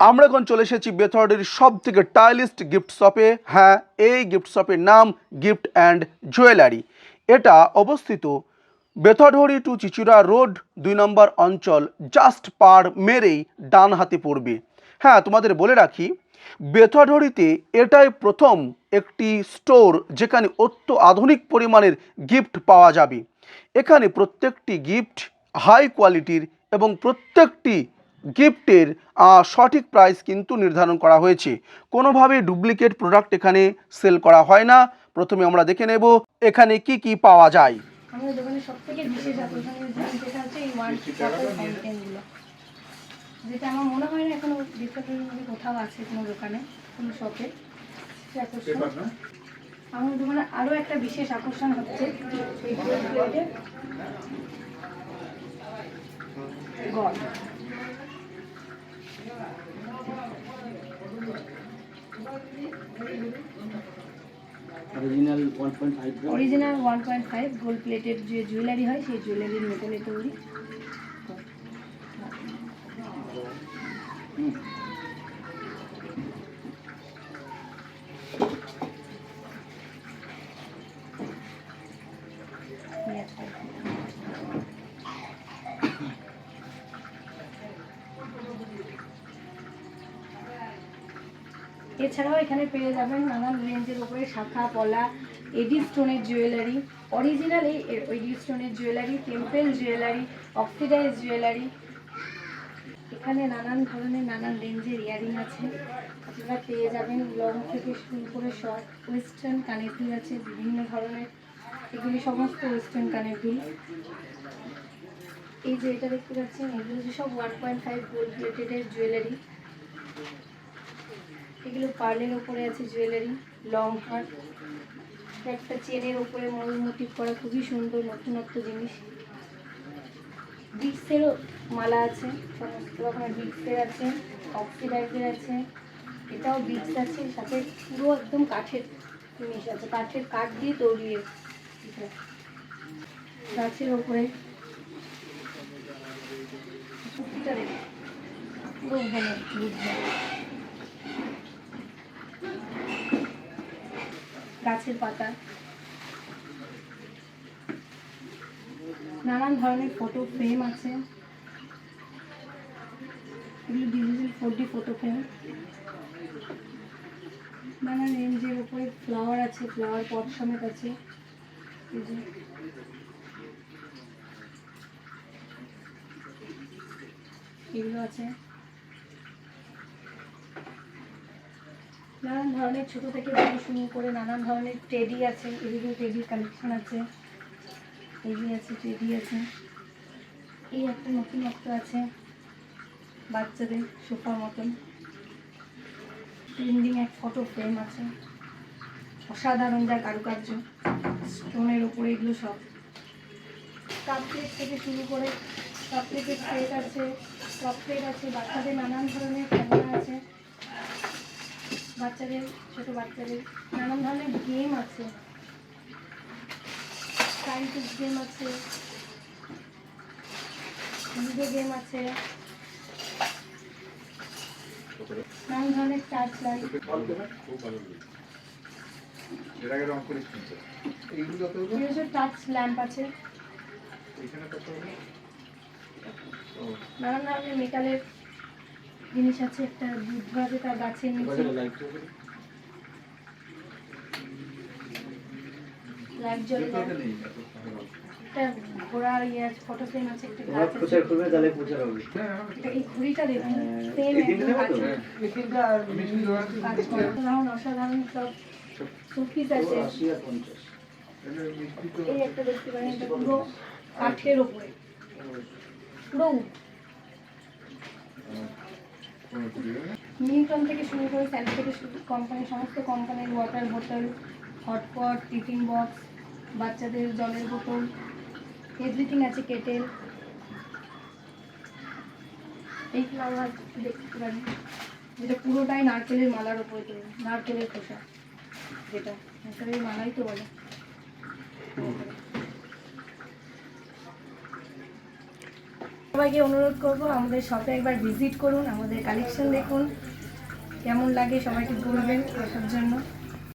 আমরা এখন চলে এসেছি বেথরডির সব থেকে টাইলিস্ট গিফট শপে। হ্যাঁ এই গিফট শপের নাম গিফট অ্যান্ড জুয়েলারি। এটা অবস্থিত বেথরডি টু চিচুরা রোড, দুই নম্বর অঞ্চল, জাস্ট পার মেরেই ডান হাতে পড়বে। হ্যাঁ তোমাদের বলে রাখি বেথরডিতে এটাই প্রথম একটি স্টোর যেখানে অত্য আধুনিক পরিমাণের গিফট পাওয়া যাবে। এখানে প্রত্যেকটি গিফট হাই কোয়ালিটির এবং প্রত্যেকটি গিফটের সঠিক প্রাইস কিন্তু নির্ধারণ করা হয়েছে। কোনোভাবে ডুপ্লিকেট প্রোডাক্ট এখানে সেল করা হয় না। প্রথমে আমরা দেখে নেব এখানে কি কি পাওয়া যায়। আমাদের দোকানে সব বিশেষ আকর্ষণীয় জিনিস যেটা হচ্ছে এই ওয়ান ওয়াটার ফাউন্টেনগুলো যেটা আমার মনে হয় না এখনও ডিফারেন্ট মধ্যে কোথাও আছে কোনো দোকানে কোনো শপে আকর্ষণ। দোকানে আরও একটা বিশেষ আকর্ষণ হচ্ছে এই প্লেটের god. Original one point five original one point five gold প্লেটের যে জুয়েলারি হয় সেই জুয়েলারির মেটালে তৈরি। এছাড়াও এখানে পেয়ে যাবেন নানান রেঞ্জের উপরে শাখা, পলা, এডি স্টোনের জুয়েলারি অরিজিনাল এই এডি স্টোনের jewellery temple jewellery oxidise jewellery এখানে নানান ধরনের, নানান রেঞ্জের ইয়ারিং আছে। আপনারা পেয়ে যাবেন লং থেকে শুরু করে শর্ট ওয়েস্টার্ন কানের দুল আছে, বিভিন্ন ধরনের। এগুলি সমস্ত ওয়েস্টার্ন কানের দুল এই যে এটা দেখতে পাচ্ছেন, এগুলো হচ্ছে সব ওয়ান পয়েন্ট ফাইভ গোল্ড প্লেটেডের জুয়েলারি এগুলো পার্লের ওপরে আছে জুয়েলারি লং হার একটা চেনের ওপরে ময়ূর মোটিভ করা, খুবই সুন্দর নতুনত্ব জিনিস। বিক্সেরও মালা আছে, সমস্ত রকমের বিক্সের আছে অক্সিডাইজের আছে, এটাও বিক্স আছে, সাথে পুরো একদম কাঠের জিনিস আছে, কাঠের কাঠ দিয়ে তৈরি গাছের ওপরে। পুরো ঘন গাছের পাতা। নানান ধরনের ফটো ফ্রেম আছে। এগুলো digital four D photo frame নানান রেঞ্জের উপরে ফ্লাওয়ার আছে ফ্লাওয়ার পট সমেত আছে। এগুলো আছে। নানান ধরনের ছোট থেকে বড় শুরু করে নানান ধরনের টেডি আছে, এদিকে টেডির কালেকশন আছে টেডি আছে টেডি আছে। এই একটা নতুন একটা আছে, বাচ্চাদের সোফার মতন। ট্রেন্ডিং এক ফটো ফ্রেম আছে। অসাধারণ যা কারুকার্য স্টোনের ওপরে এগুলো সব। কাপ প্লেট থেকে শুরু করে কাপ প্লেটের আছে কাপ প্লেট আছে, বাচ্চাদের নানান ধরনের খেলনা আছে। বাচ্চাদের, ছোট বাচ্চাদের নানান ধরনের গেম আছে। সায়েন্টিফিক গেম আছে লুডো গেম আছে। নানান ধরনের চার্জ লাইট টাচ ল্যাম্প আছে। নানান ধরনের মেটালের জিনিস আছে একটা আছে তার গাছের নিচে। লাইট জ্বলে ভালো একটা ঘোড়ার ইয়ে আছে ফটো ফ্রেম আছে একটা গাছ প্রচার করবে তাহলে প্রচার হবে। হ্যাঁ এই ঘড়িটা দেখুন সেম তো? হ্যাঁ আছে কাজ করে অসাধারণ সব এটা মিষ্টি তো এই একটা দেখতে পারেন এটা পুরো কাঠের ওপরে পুরো? নিউটন থেকে শুরু করে স্যাল থেকে কোম্পানি সমস্ত কোম্পানির ওয়াটার বোতল হটপট টিফিন বক্স বাচ্চাদের জলের বোতল এভরিথিং আছে কেটেল এই ফ্লাওয়ার দেখতে পারেন যেটা পুরোটাই নারকেলের মালার উপরে তৈরি নারকেলের খোসা, যেটা নারকেলের মালাই তো বলে। সবাইকে অনুরোধ করব, আমাদের শপে একবার ভিজিট করুন, আমাদের কালেকশন দেখুন। কেমন লাগে সবাইকে বলবেন আসার জন্য।